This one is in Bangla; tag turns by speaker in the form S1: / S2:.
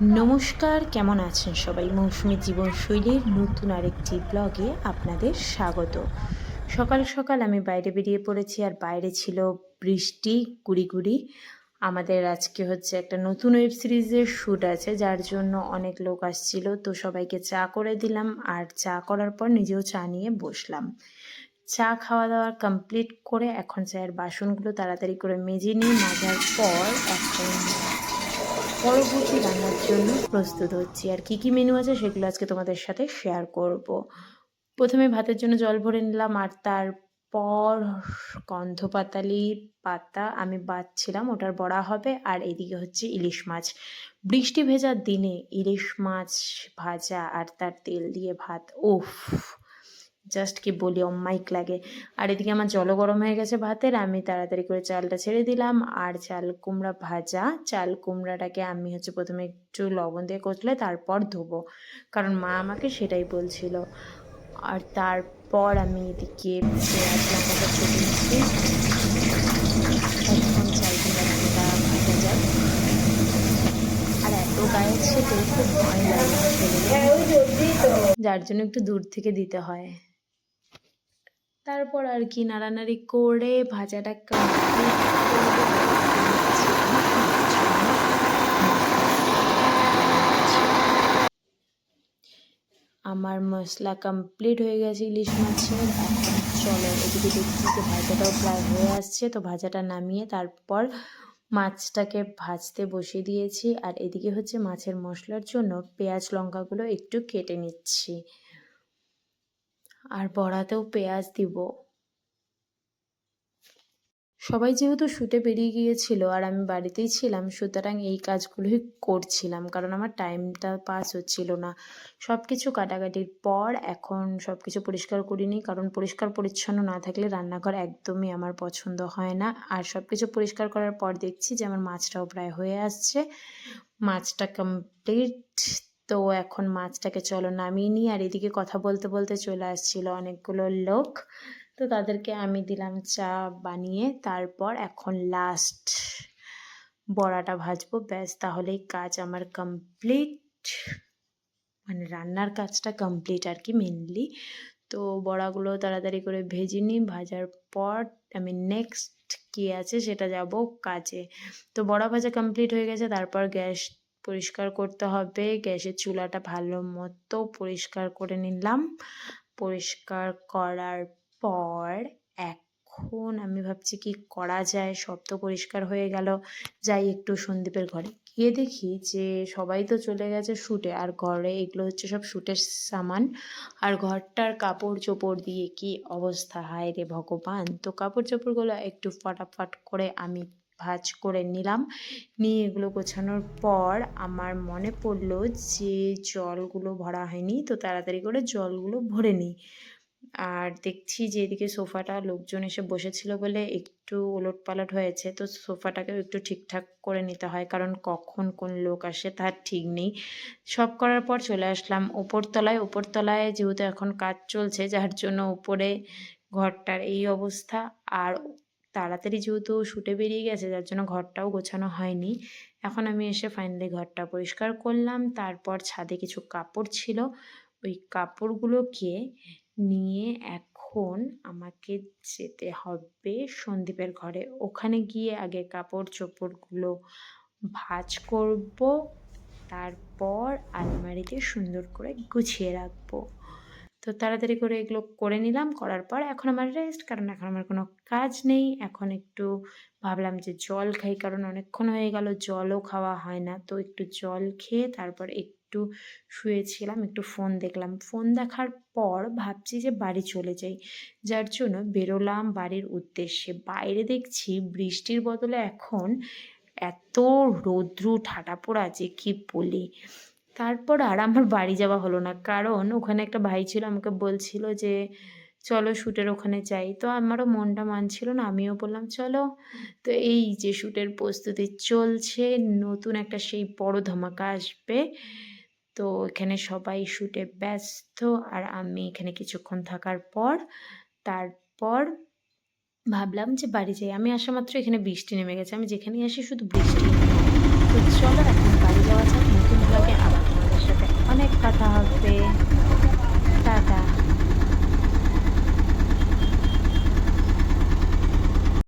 S1: নমস্কার, কেমন আছেন সবাই? মৌসুমী জীবনশৈলীর নতুন আরেকটি ব্লগে আপনাদের স্বাগত। সকাল সকাল আমি বাইরে বেরিয়ে পড়েছি আর বাইরে ছিল বৃষ্টি গুড়ি গুড়ি আমাদের আজকে হচ্ছে একটা নতুন ওয়েব সিরিজের শ্যুট আছে, যার জন্য অনেক লোক আসছিল। তো সবাইকে চা করে দিলাম আর চা করার পর নিজেও চা নিয়ে বসলাম। চা খাওয়া দাওয়া কমপ্লিট করে এখন চায়ের বাসনগুলো তাড়াতাড়ি করে মেজে নিই, মাজার পর এখন পরবর্তী রান্নার জন্য প্রস্তুত হচ্ছি। আর কি কি মেনু আছে সেগুলো আজকে তোমাদের সাথে শেয়ার করব। প্রথমে ভাতের জন্য জল ভরে নিলাম আর তারপর গন্ধপাতালি পাতা আমি বাচ্ছিলাম ওটার বড়া হবে। আর এদিকে হচ্ছে ইলিশ মাছ। বৃষ্টি ভেজার দিনে ইলিশ মাছ ভাজা আর তার তেল দিয়ে ভাত, উফ! জাস্ট কি বলি অমাইক লাগে। আর এদিকে আমার জলও গরম হয়ে গেছে ভাতের, আমি তাড়াতাড়ি করে চালটা ছেড়ে দিলাম। আর চাল কুমড়া ভাজা, চাল কুমড়াটাকে আমি হচ্ছে প্রথমে একটু লবণ দিয়ে কচলে তারপর ধোবো। কারণ মা আমাকে সেটাই বলছিল। আর তারপর আমি এদিকে চাল ভাজা আর এত গায়ে যার জন্য একটু দূর থেকে দিতে হয়। তারপর আর কি নাড়ানাড়ি করে ভাজাটা আমার মশলা কমপ্লিট হয়ে গেছে ইলিশ মাছের। চলো এদিকে দেখছি যে ভাজাটাও প্রায় হয়ে আসছে। তো ভাজাটা নামিয়ে তারপর মাছটাকে ভাজতে বসিয়ে দিয়েছি। আর এদিকে হচ্ছে মাছের মশলার জন্য পেঁয়াজ লঙ্কাগুলো একটু কেটে নিচ্ছি। আর বড়াতেও পেঁয়াজ দিব। সবাই যেহেতু শুটে বেরিয়ে গিয়েছিল আর আমি বাড়িতেই ছিলাম, সুতরাং এই কাজগুলোই করছিলাম, কারণ আমার টাইমটা পাস হচ্ছিল না। সব কিছু কাটাকাটির পর এখন সব কিছু পরিষ্কার করিনি, কারণ পরিষ্কার পরিচ্ছন্ন না থাকলে রান্নাঘর একদমই আমার পছন্দ হয় না। আর সব কিছু পরিষ্কার করার পর দেখছি যে আমার মাছটাও প্রায় হয়ে আসছে। মাছটা কমপ্লিট তো এখন মাছটাকে চলো নামিয়ে নিই। আর এদিকে কথা বলতে বলতে চলে আসছিল অনেকগুলো লোক। তো তাদেরকে আমি দিলাম চা বানিয়ে, তারপর এখন লাস্ট বড়াটা ভাজবো। ব্যাস, তাহলেই কাজ আমার কমপ্লিট মানে রান্নার কাজটা কমপ্লিট আর কি মেনলি তো বড়াগুলো তাড়াতাড়ি করে ভেজে নিই। ভাজার পর আমি নেক্সট কী আছে সেটা যাব কাজে। তো বড়া ভাজা কমপ্লিট হয়ে গেছে, তারপর গ্যাস পরিষ্কার করতে হবে। গ্যাসের চুলাটা ভালো মতো পরিষ্কার করে নিলাম। পরিষ্কার করার পর এখন আমি ভাবছি কি করা যায়? সব তো পরিষ্কার হয়ে গেল। যাই একটু সন্দীপের ঘরে গিয়ে দেখি যে সবাই তো চলে গেছে শ্যুটে আর ঘরে এগুলো হচ্ছে সব শ্যুটের সামান। আর ঘরটার কাপড় চোপড় দিয়ে কি অবস্থা? হায় রে ভগবান! তো কাপড় চোপড়গুলো একটু ফটাফট করে আমি ভাজ করে নিলাম। নিয়ে এগুলো গোছানোর পর আমার মনে পড়ল যে জলগুলো ভরা হয়নি, তো তাড়াতাড়ি করে জলগুলো ভরে নিই। আর দেখছি যে এদিকে সোফাটা লোকজন এসে বসেছিল বলে একটু ওলট পালট হয়েছে, তো সোফাটাকেও একটু ঠিকঠাক করে নিতে হয়, কারণ কখন কোন লোক আসে তার ঠিক নেই। সব করার পর চলে আসলাম। ওপরতলায় ওপরতলায় যেহেতু এখন কাজ চলছে, যার জন্য উপরে ঘরটার এই অবস্থা। আর তাড়াতাড়ি যেহেতু শুটে বেরিয়ে গেছে, যার জন্য ঘরটাও গোছানো হয়নি, এখন আমি এসে ফাইনালি ঘরটা পরিষ্কার করলাম। তারপর ছাদে কিছু কাপড় ছিল। ওই কাপড়গুলোকে নিয়ে এখন আমাকে যেতে হবে সন্দীপের ঘরে। ওখানে গিয়ে আগে কাপড় চোপড়গুলো ভাঁজ করব, তারপর আলমারিতে সুন্দর করে গুছিয়ে রাখব। তো তাড়াতাড়ি করে এগুলো করে নিলাম, করার পর এখন আমার রেস্ট কারণ এখন আমার কোনো কাজ নেই। এখন একটু ভাবলাম যে জল খাই, কারণ অনেকক্ষণ হয়ে গেল, জলও খাওয়া হয় না। তো একটু জল খেয়ে তারপর একটু শুয়েছিলাম, একটু ফোন দেখলাম। ফোন দেখার পর ভাবছি যে বাড়ি চলে যাই। যার জন্য বেরোলাম বাড়ির উদ্দেশ্যে। বাইরে দেখছি বৃষ্টির বদলে এখন এত রৌদ্রু ঠাটা পোড়া যে কি বলি। তারপর আর আমার বাড়ি যাওয়া হলো না। কারণ ওখানে একটা ভাই ছিল, আমাকে বলছিল যে, চলো শ্যুটের ওখানে যাই। তো আমারও মনটা মানছিল না, আমিও বললাম, চলো। তো এই যে শ্যুটের প্রস্তুতি চলছে, নতুন একটা সেই বড় ধামাকা আসবে। তো এখানে সবাই শ্যুটে ব্যস্ত, আর আমি এখানে কিছুক্ষণ থাকার পর, তারপর ভাবলাম যে বাড়ি যাই। আমি আসা মাত্র এখানে বৃষ্টি নেমে গেছে। আমি যেখানেই আসি শুধু বৃষ্টি। তো চলো এখন